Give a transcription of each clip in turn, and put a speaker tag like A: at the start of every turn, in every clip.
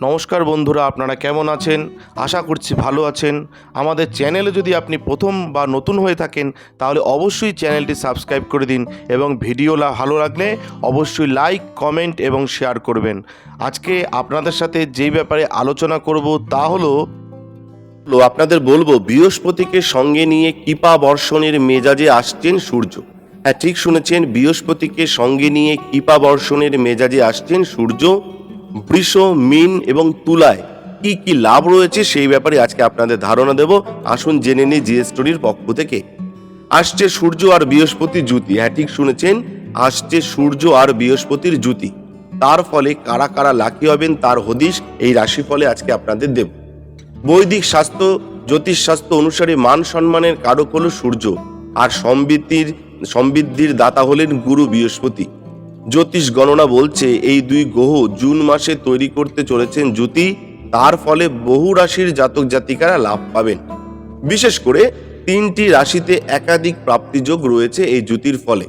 A: নমস্কার বন্ধুরা, আপনারা কেমন আছেন? আশা করছি ভালো আছেন। আমাদের চ্যানেলে যদি আপনি প্রথম বা নতুন হয়ে থাকেন, তাহলে অবশ্যই চ্যানেলটি সাবস্ক্রাইব করে দিন এবং ভিডিও ভালো লাগলে অবশ্যই লাইক, কমেন্ট এবং শেয়ার করবেন। আজকে আপনাদের সাথে যেই ব্যাপারে আলোচনা করব তা হলো, আপনাদের বলব, বৃহস্পতিকে সঙ্গে নিয়ে কৃপা বর্ষণের মেজাজে আসছেন সূর্য। হ্যাঁ ঠিক শুনেছেন, বৃহস্পতিকে সঙ্গে নিয়ে কৃপা বর্ষণের মেজাজে আসছেন সূর্য। বৃষ, মিন এবং তুলায় কি কি লাভ রয়েছে সেই ব্যাপারে আজকে আপনাদের ধারণা দেব। আসুন জেনে নিই স্টোরির পক্ষ থেকে। আসছে সূর্য আর বৃহস্পতির জুতি হ্যাঁ ঠিক শুনেছেন? আসছে সূর্য আর বৃহস্পতির জুতি তার ফলে কারা কারা লাকি হবেন তার হদিশ এই রাশিফলে আজকে আপনাদের দেব। বৈদিক স্বাস্থ্য, জ্যোতিষ শাস্ত্র অনুসারে মান সম্মানের কারক হল সূর্য। আর সমৃদ্ধির সমৃদ্ধির দাতা হলেন গুরু বৃহস্পতি। জ্যোতিষ গণনা বলছে, এই দুই গ্রহ জুন মাসে তৈরি করতে চলেছেন জ্যোতি, তার ফলে বহু রাশির জাতক জাতিকারা লাভ পাবেন। বিশেষ করে তিনটি রাশিতে একাধিক প্রাপ্তিযোগ রয়েছে এই জ্যোতির ফলে।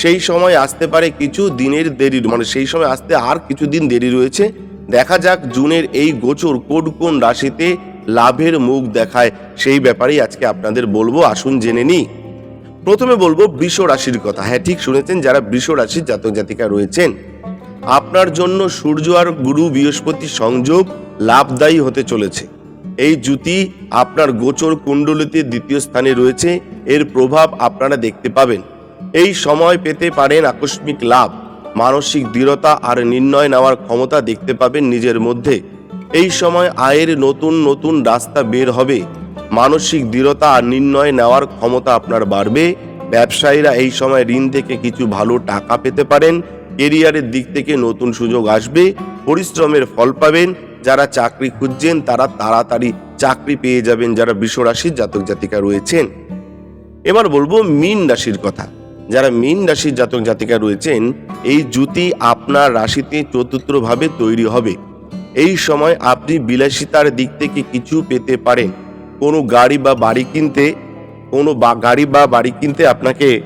A: সেই সময় আসতে পারে কিছু দিনের দেরি মানে সেই সময় আসতে আর কিছু দিন দেরি রয়েছে। দেখা যাক জুনের এই গোচর কোন কোন রাশিতে লাভের মুখ দেখায়, সেই ব্যাপারেই আজকে আপনাদের বলব, আসুন জেনে নিই। প্রথমে বলব বৃষ রাশির কথা। হ্যাঁ ঠিক শুনেছেন যারা বৃষ রাশির জাতক জাতিকা রয়েছেন, আপনার জন্য সূর্য আর গুরু বৃহস্পতি সংযোগ লাভদায়ী হতে চলেছে। এই জুতি আপনার গোচর কুণ্ডলিতে দ্বিতীয় স্থানে রয়েছে, এর প্রভাব আপনারা দেখতে পাবেন। এই সময় পেতে পারেন আকস্মিক লাভ, মানসিক দৃঢ়তা আর নির্ণয় নেওয়ার ক্ষমতা দেখতে পাবেন নিজের মধ্যে। এই সময় আয়ের নতুন নতুন রাস্তা বের হবে মানসিক দৃঢ়তা নির্ণয় নেওয়ার ক্ষমতা আপনার বাড়বে। ব্যবসায়ীরা এই সময় ঋণ থেকে কিছু ভালো টাকা পেতে পারেন। কেরিয়ারের দিক থেকে নতুন সুযোগ আসবে। পরিশ্রমের ফল পাবেন। যারা চাকরি খুঁজছেন, তারা তাড়াতাড়ি চাকরি পেয়ে যাবেন যারা বিশ্বরাশির জাতক জাতিকা রয়েছেন। এবার বলব মীন রাশির কথা। যারা মীন রাশির জাতক জাতিকা রয়েছেন, এই জুতি আপনার রাশিতে চতুর্থভাবে তৈরি হবে। এই সময় আপনি বিলাসিতার দিক থেকে কিছু পেতে পারেন। কোনো গাড়ি বা বাড়ি কিনতে, কোনো বা- গাড়ি বা বাড়ি কিনতে আপনাকে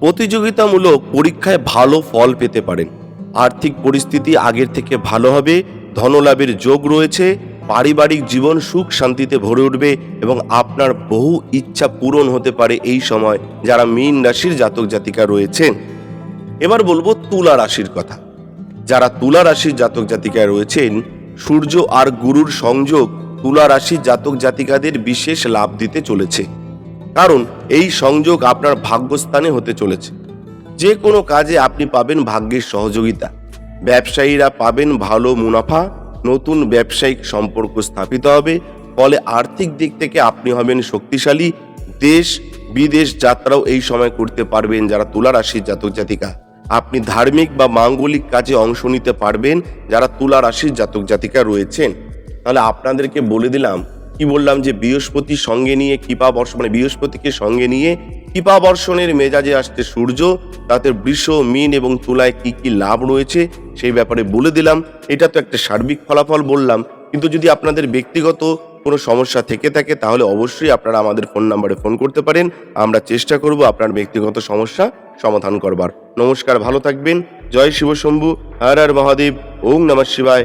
A: প্রতিযোগিতামূলক পরীক্ষায় ভালো ফল পেতে পারেন। আর্থিক পরিস্থিতি আগের থেকে ভালো হবে, ধনলাভের যোগ রয়েছে, পারিবারিক জীবন সুখ শান্তিতে ভরে উঠবে এবং আপনার বহু ইচ্ছা পূরণ হতে পারে এই সময় যারা মীন রাশির জাতক জাতিকা রয়েছেন। এবার বলব তুলা রাশির কথা। যারা তুলা রাশির জাতক জাতিকায় রয়েছেন, সূর্য আর গুরুর সংযোগ তুলা রাশির জাতক জাতিকাদের বিশেষ লাভ দিতে চলেছে। কারণ এই সংযোগ আপনার ভাগ্যস্থানে হতে চলেছে। যে কোনো কাজে আপনি পাবেন ভাগ্যের সহযোগিতা। ব্যবসায়ীরা পাবেন ভালো মুনাফা, নতুন ব্যবসায়িক সম্পর্ক স্থাপিত হবে, ফলে আর্থিক দিক থেকে আপনি হবেন শক্তিশালী। দেশ, বিদেশ যাত্রাও এই সময় করতে পারবেন যারা তুলা রাশির জাতক জাতিকা। আপনি ধার্মিক বা মাঙ্গলিক কাজে অংশ নিতে পারবেন যারা তুলা রাশির জাতক জাতিকা রয়েছেন। তাহলে আপনাদেরকে বলে দিলাম, কি বললাম যে বৃহস্পতি সঙ্গে নিয়ে কৃপা বর্ষ মানে বৃহস্পতিকে সঙ্গে নিয়ে কৃপা বর্ষণের মেজাজে আসছে সূর্য, তাতে বৃষ, মিন এবং তুলায় কি কি লাভ রয়েছে সেই ব্যাপারে বলে দিলাম। এটা তো একটা সার্বিক ফলাফল বললাম, কিন্তু যদি আপনাদের ব্যক্তিগত কোনো সমস্যা থেকে থাকে, তাহলে অবশ্যই আপনারা আমাদের ফোন নাম্বারে ফোন করতে পারেন। আমরা চেষ্টা করব আপনার ব্যক্তিগত সমস্যা সমাধান করবার। নমস্কার, ভালো থাকবেন। জয় শিবশম্ভু। হর হর মহাদেব। ওং নমঃ শিবায়।